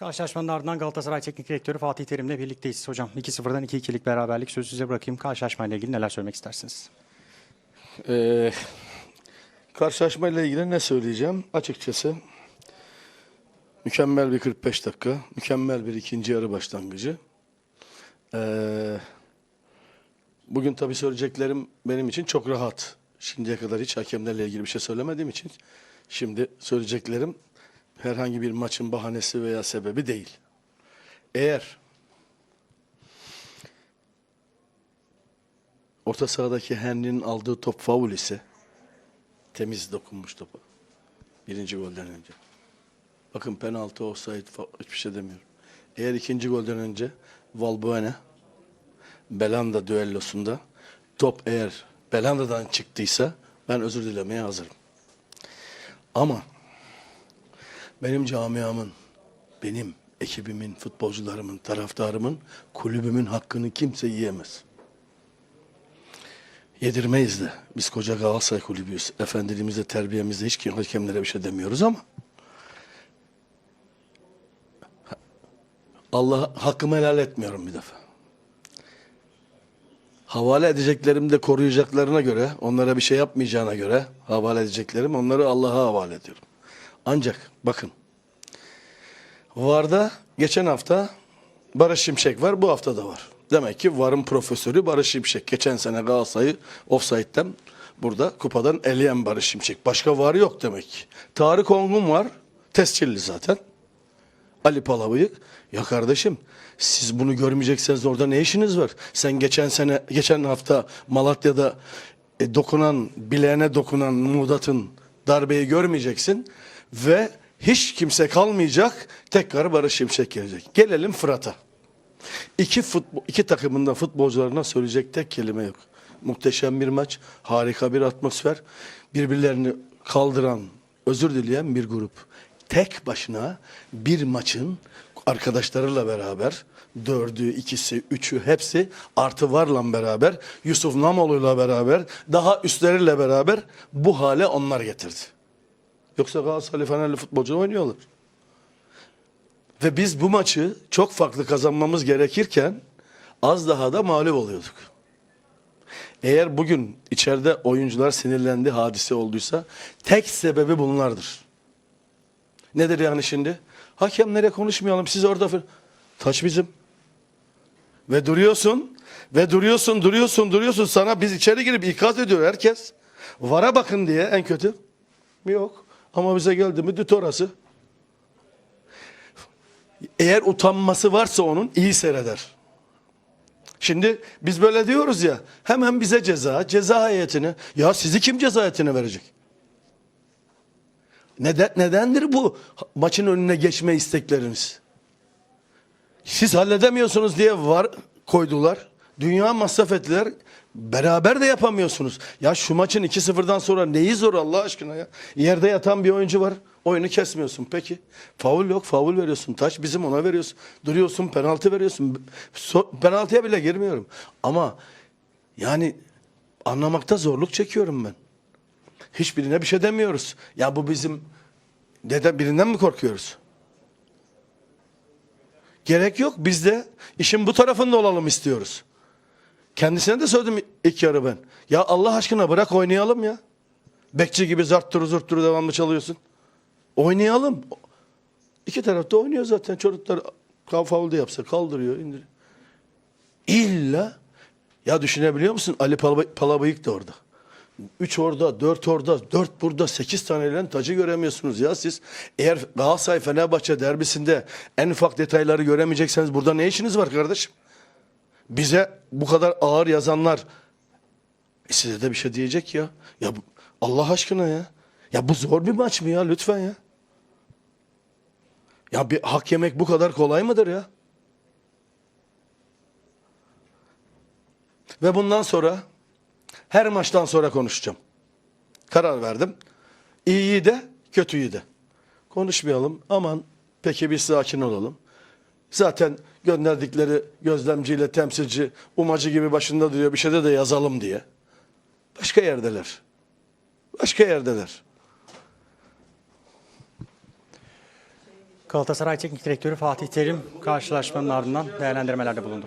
Karşılaşmanın ardından Galatasaray Teknik Direktörü Fatih Terim'le birlikteyiz. Hocam 2-0'dan 2-2'lik beraberlik sözü size bırakayım. Karşılaşmayla ilgili neler söylemek istersiniz? Ee, karşılaşmayla ilgili ne söyleyeceğim? Açıkçası mükemmel bir 45 dakika, mükemmel bir ikinci yarı başlangıcı. Ee, bugün tabii söyleyeceklerim benim için çok rahat. Şimdiye kadar hiç hakemlerle ilgili bir şey söylemediğim için şimdi söyleyeceklerim herhangi bir maçın bahanesi veya sebebi değil. Eğer orta sahadaki Henry'nin aldığı top faul ise temiz dokunmuş topa. Birinci golden önce. Bakın penaltı, fa- hiçbir şey demiyorum. Eğer ikinci golden önce Valbuena Belanda düellosunda top eğer Belanda'dan çıktıysa ben özür dilemeye hazırım. Ama benim camiamın, benim ekibimin, futbolcularımın, taraftarımın, kulübümün hakkını kimse yiyemez. Yedirmeyiz de. Biz koca Galatasaray kulübüyüz. Efendiliğimizde, terbiyemizde hiç kim- hakemlere bir şey demiyoruz ama Allah hakkımı helal etmiyorum bir defa. Havale edeceklerim de koruyacaklarına göre, onlara bir şey yapmayacağına göre havale edeceklerim onları Allah'a havale ediyorum. Ancak bakın VAR'da geçen hafta Barış Şimşek var, bu hafta da var. Demek ki VAR'ın profesörü Barış Şimşek. Geçen sene Galatasaray'ı offside'den burada kupadan eleyen Barış Şimşek. Başka VAR yok demek ki. Tarık Ongun var, tescilli zaten. Ali Palabıyık. Ya kardeşim siz bunu görmeyecekseniz orada ne işiniz var? Sen geçen sene, geçen hafta Malatya'da e, dokunan, bileğine dokunan Muğdat'ın darbeyi görmeyeceksin ve hiç kimse kalmayacak. Tekrar Barış Şimşek gelecek. Gelelim Fırat'a. İki, futbol, iki takımın futbolcularına söyleyecek tek kelime yok. Muhteşem bir maç, harika bir atmosfer. Birbirlerini kaldıran, özür dileyen bir grup. Tek başına bir maçın arkadaşlarıyla beraber dördü, ikisi, üçü hepsi artı varla beraber Yusuf Namoğlu'yla beraber daha üstleriyle beraber bu hale onlar getirdi. Yoksa Galatasaray Fenerli futbolcu oynuyorlar. Ve biz bu maçı çok farklı kazanmamız gerekirken az daha da mağlup oluyorduk. Eğer bugün içeride oyuncular sinirlendi, hadise olduysa tek sebebi bunlardır. Nedir yani şimdi? Hakemlere konuşmayalım siz orada... Taç bizim. Ve duruyorsun, ve duruyorsun, duruyorsun, duruyorsun. Sana biz içeri girip ikaz ediyor herkes. Vara bakın diye en kötü. Yok. Ama bize geldi mi düt orası. Eğer utanması varsa onun iyi seyreder. Şimdi biz böyle diyoruz ya hemen bize ceza, ceza heyetine. Ya sizi kim ceza heyetine verecek? Neden, nedendir bu maçın önüne geçme istekleriniz? Siz halledemiyorsunuz diye var koydular. Dünya masraf ettiler. Beraber de yapamıyorsunuz. Ya şu maçın 2-0'dan sonra neyi zor Allah aşkına ya? Yerde yatan bir oyuncu var. Oyunu kesmiyorsun. Peki. Faul yok. Faul veriyorsun. Taç bizim ona veriyorsun. Duruyorsun. Penaltı veriyorsun. So- penaltıya bile girmiyorum. Ama yani anlamakta zorluk çekiyorum ben. Hiçbirine bir şey demiyoruz. Ya bu bizim neden birinden mi korkuyoruz? Gerek yok. Biz de işin bu tarafında olalım istiyoruz. Kendisine de söyledim ilk yarı ben. Ya Allah aşkına bırak oynayalım ya. Bekçi gibi zart turu devamlı çalıyorsun. Oynayalım. İki tarafta oynuyor zaten. Çocuklar faul yapsa kaldırıyor, indiriyor. İlla ya düşünebiliyor musun? Ali Palabı- Palabıyık da orada. Üç orada, dört orada, dört burada, sekiz taneyle tacı göremiyorsunuz ya siz. Eğer Galatasaray Fenerbahçe derbisinde en ufak detayları göremeyecekseniz burada ne işiniz var kardeşim? Bize bu kadar ağır yazanlar e size de bir şey diyecek ya. Ya Allah aşkına ya. Ya bu zor bir maç mı ya lütfen ya. Ya bir hak yemek bu kadar kolay mıdır ya? Ve bundan sonra her maçtan sonra konuşacağım. Karar verdim. İyiyi de kötüyü de. Konuşmayalım. Aman peki bir sakin olalım. Zaten gönderdikleri gözlemciyle temsilci umacı gibi başında duruyor bir şeyde de yazalım diye. Başka yerdeler. Başka yerdeler. Galatasaray Teknik Direktörü Fatih Terim karşılaşmanın ardından değerlendirmelerde bulundu.